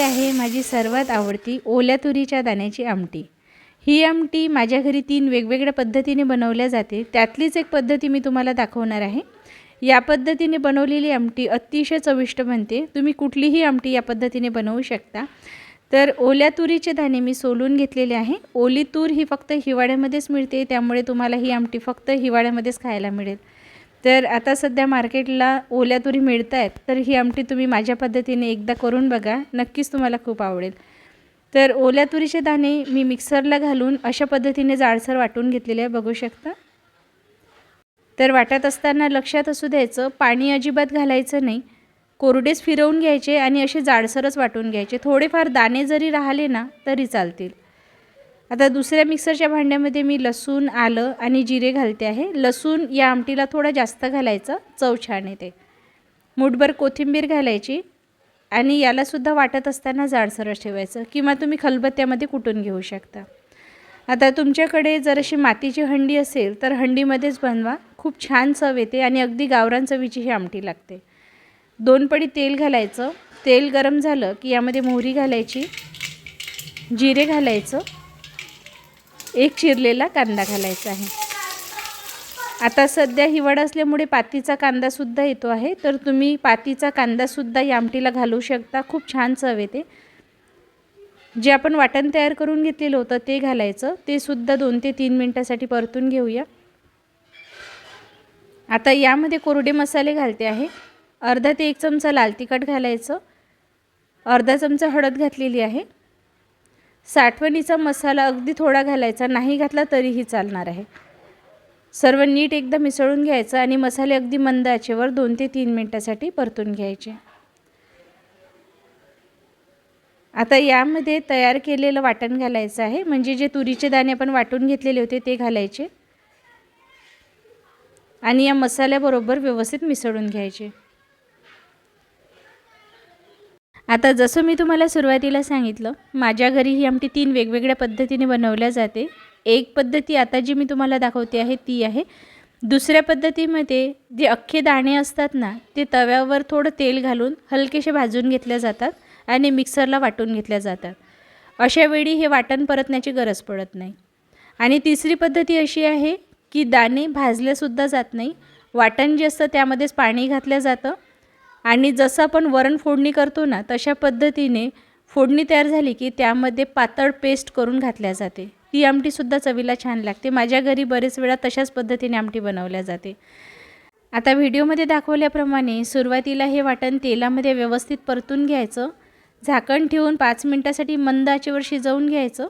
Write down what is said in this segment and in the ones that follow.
बनवायची आहे माझी सर्वात आवडती ओल्या तुरीच्या दाण्याची आमटी. ही आमटी माझ्या घरी तीन वेगवेगळ्या पद्धतीने बनवल्या जाते. त्यातलीच एक पद्धती मी तुम्हाला दाखवणार आहे. या पद्धतीने बनवलेली आमटी अतिशय चविष्ट बनते. तुम्ही कुठलीही आमटी या पद्धतीने बनवू शकता. तर ओल्या तुरीचे दाणे मी सोलून घेतलेले आहे. ओली तूर ही फक्त हिवाळ्यामध्येच मिळते. त्यामुळे तुम्हाला ही आमटी फक्त हिवाळ्यामध्येच खायला मिळेल. तर आता सध्या मार्केटला ओल्या तुरी मिळत आहेत तर ही आमटी तुम्ही माझ्या पद्धतीने एकदा करून बघा. नक्कीच तुम्हाला खूप आवडेल. तर ओल्या तुरीचे दाणे मी मिक्सरला घालून अशा पद्धतीने जाडसर वाटून घेतलेले आहे बघू शकता. तर वाटत असताना लक्षात असू द्यायचं पाणी अजिबात घालायचं नाही. कोरडेच फिरवून घ्यायचे आणि असे जाडसरच वाटून घ्यायचे. थोडेफार दाणे जरी राहिले ना तरी चालतील. आता दुसऱ्या मिक्सरच्या भांड्यामध्ये मी लसूण आलं आणि जिरे घालते आहे. लसूण या आमटीला थोडा जास्त घालायचं. चव छान येते. मुठभर कोथिंबीर घालायची आणि यालासुद्धा वाटत असताना जाडसरस ठेवायचं किंवा तुम्ही खलबत्त्यामध्ये कुटून घेऊ शकता. आता तुमच्याकडे जर अशी मातीची हंडी असेल तर हंडीमध्येच बनवा. खूप छान चव येते आणि अगदी गावरान चवीची ही आमटी लागते. दोन पडी तेल घालायचं. तेल गरम झालं की यामध्ये मोहरी घालायची. जिरे घालायचं. एक चिरलेला कांदा घालायचा आहे. आता सध्या हिवाळा असल्यामुळे पातीचा कांदासुद्धा येतो आहे. तर तुम्ही पातीचा कांदासुद्धा या आमटीला घालू शकता. खूप छान चव येते. जे आपण वाटण तयार करून घेतलेलं होतं ते घालायचं. ते सुद्धा दोन ते तीन मिनटासाठी परतून घेऊया. आता यामध्ये कोरडे मसाले घालते आहे. अर्धा ते एक चमचा लाल तिखट घालायचं. अर्धा चमचा हळद घातलेली आहे. साठवणीचा मसाला अगदी थोडा घालायचा नाही घातला तरीही चालणार आहे. सर्व नीट एकदा मिसळून घ्यायचं आणि मसाले अगदी मंद आचेवर दोन ते तीन मिनटासाठी परतून घ्यायचे. आता यामध्ये तयार केलेलं वाटण घालायचं आहे. म्हणजे जे तुरीचे दाणे आपण वाटून घेतलेले होते ते घालायचे. आणि या मसाल्याबरोबर व्यवस्थित मिसळून घ्यायचे. आता जसं मी तुम्हाला सुरुवातीला सांगितलं माझ्या घरी ही आमटी तीन वेगवेगळ्या पद्धतीने बनवल्या जाते. एक पद्धती आता जी मी तुम्हाला दाखवते आहे ती आहे. दुसऱ्या पद्धतीमध्ये जे अख्खे दाणे असतात ना ते तव्यावर थोडं तेल घालून हलकेसे भाजून घेतल्या जातात आणि मिक्सरला वाटून घेतल्या जातात. अशा वेळी हे वाटण परतण्याची गरज पडत नाही. आणि तिसरी पद्धती अशी आहे की दाणे भाजलेसुद्धा जात नाही. वाटण जे असतं त्यामध्येच पाणी घातलं जातं. आणि जसं आपण वरण फोडणी करतो ना तशा पद्धतीने फोडणी तयार झाली की त्यामध्ये पातळ पेस्ट करून घातल्या जाते. ती आमटीसुद्धा चवीला छान लागते. माझ्या घरी बरेच वेळा तशाच पद्धतीने आमटी बनवल्या जाते. आता व्हिडिओमध्ये दाखवल्याप्रमाणे सुरुवातीला हे वाटण तेलामध्ये व्यवस्थित परतून घ्यायचं. झाकण ठेवून पाच मिनटासाठी मंद आचेवर शिजवून घ्यायचं.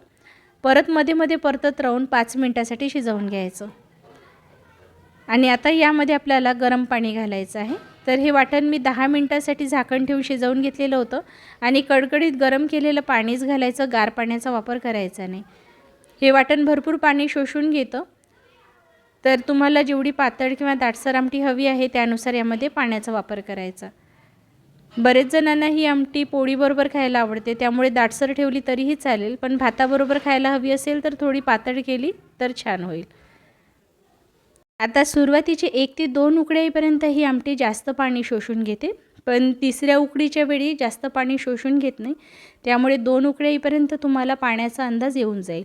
परत मध्ये मध्ये परतत राहून पाच मिनटासाठी शिजवून घ्यायचं. आणि आता यामध्ये आपल्याला गरम पाणी घालायचं आहे. तर हे वाटण मी दहा मिनटासाठी झाकण ठेवून शिजवून घेतलेलं होतं आणि कडकडीत गरम केलेलं पाणीच घालायचं गार पाण्याचा वापर करायचा नाही. हे वाटण भरपूर पाणी शोषून घेतं. तर तुम्हाला जेवढी पातळ किंवा दाटसर आमटी हवी आहे त्यानुसार यामध्ये पाण्याचा वापर करायचा. बरेच जणांना ही आमटी पोळीबरोबर खायला आवडते त्यामुळे दाटसर ठेवली तरीही चालेल पण भाताबरोबर खायला हवी असेल तर थोडी पातळ केली तर छान होईल. आता सुरुवातीचे एक ते दोन उकड्यापर्यंत ही आमटी जास्त पाणी शोषून घेते. पण तिसऱ्या उकडीच्या वेळी जास्त पाणी शोषून घेत नाही. त्यामुळे दोन उकड्याईपर्यंत तुम्हाला पाण्याचा अंदाज येऊन जाईल.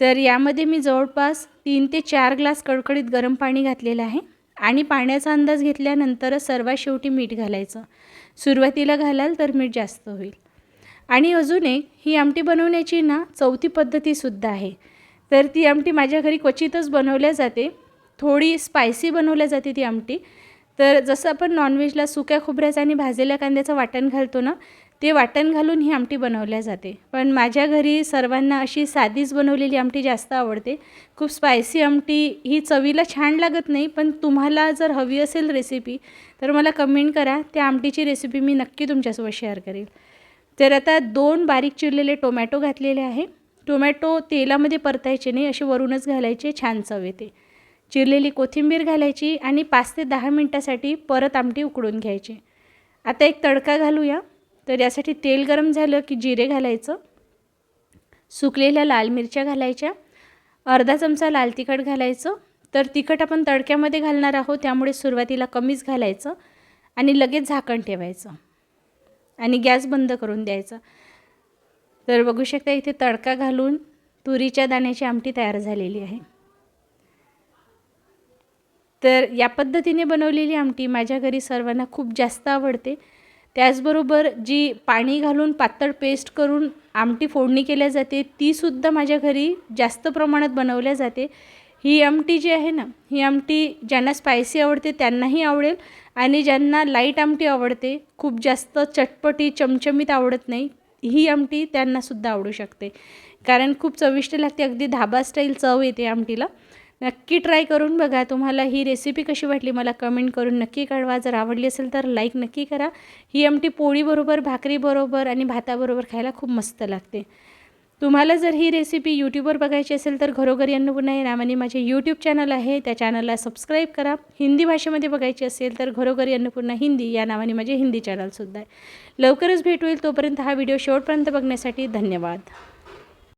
तर यामध्ये मी जवळपास तीन ते चार ग्लास कडकडीत गरम पाणी घातलेलं आहे. आणि पाण्याचा अंदाज घेतल्यानंतरच सर्वात शेवटी मीठ घालायचं. सुरुवातीला घालाल तर मीठ जास्त होईल. आणि अजून एक ही आमटी बनवण्याची ना चौथी पद्धतीसुद्धा आहे. तर ती आमटी माझ्या घरी क्वचितच बनवल्या जाते. थोडी स्पायसी बनवल्या जाते ती आमटी. तर जसं आपण नॉनव्हेजला सुक्या खोबऱ्याचं आणि भाजलेल्या कांद्याचं वाटण घालतो ना ते वाटण घालून ही आमटी बनवल्या जाते. पण माझ्या घरी सर्वांना अशी साधीच बनवलेली आमटी जास्त आवडते. खूप स्पायसी आमटी ही चवीला छान लागत नाही पण तुम्हाला जर हवी असेल रेसिपी तर मला कमेंट करा. त्या आमटीची रेसिपी मी नक्की तुमच्यासोबत शेअर करेल. तर आता दोन बारीक चिरलेले टोमॅटो घातलेले आहे. टोमॅटो तेलामध्ये परतायचे नाही असे वरूनच घालायचे छान चव येते. चिरलेली कोथिंबीर घालायची आणि पाच ते दहा मिनटासाठी परत आमटी उकडून घ्यायची. आता एक तडका घालूया. तर यासाठी तेल गरम झालं की जिरे घालायचं. सुकलेल्या लाल मिरच्या घालायच्या. अर्धा चमचा लाल तिखट घालायचं. तर तिखट आपण तडक्यामध्ये घालणार आहोत त्यामुळे सुरुवातीला कमीच घालायचं आणि लगेच झाकण ठेवायचं. आणि गॅस बंद करून द्यायचा. तर बघू शकता इथे तडका घालून तुरीच्या दाण्याची आमटी तयार झालेली आहे. तर या पद्धतीने बनवलेली आमटी माझ्या घरी सर्वांना खूप जास्त आवडते. त्याचबरोबर जी पाणी घालून पातळ पेस्ट करून आमटी फोडणी केल्या जाते तीसुद्धा माझ्या घरी जास्त प्रमाणात बनवल्या जाते. ही आमटी जी आहे ना ही आमटी ज्यांना स्पायसी आवडते त्यांनाही आवडेल आणि ज्यांना लाइट आमटी आवडते खूप जास्त चटपटी चमचमीत आवडत नाही ही आमटी त्यांनासुद्धा आवडू शकते. कारण खूप चविष्ट लागते अगदी धाबा स्टाईल चव येते आमटीला. नक्की ट्राय करून बघा. तुम्हाला ही रेसिपी कशी वाटली मला कमेंट करून नक्की कळवा. जर आवडली असेल तर लाईक नक्की करा. ही आमटी पोळीबरोबर भाकरीबरोबर आणि भाताबरोबर खायला खूप मस्त लागते. तुम्हाला जर ही रेसिपी यूट्यूबवर बघायची असेल तर घरोघरी अन्नपूर्णा या नावाने माझे यूट्यूब चॅनल आहे. त्या चॅनलला सबस्क्राईब करा. हिंदी भाषेमध्ये बघायची असेल तर घरोघरी अन्नपूर्णा हिंदी या नावाने माझे हिंदी चॅनलसुद्धा आहे. लवकरच भेट होईल तोपर्यंत हा व्हिडिओ शेवटपर्यंत बघण्यासाठी धन्यवाद.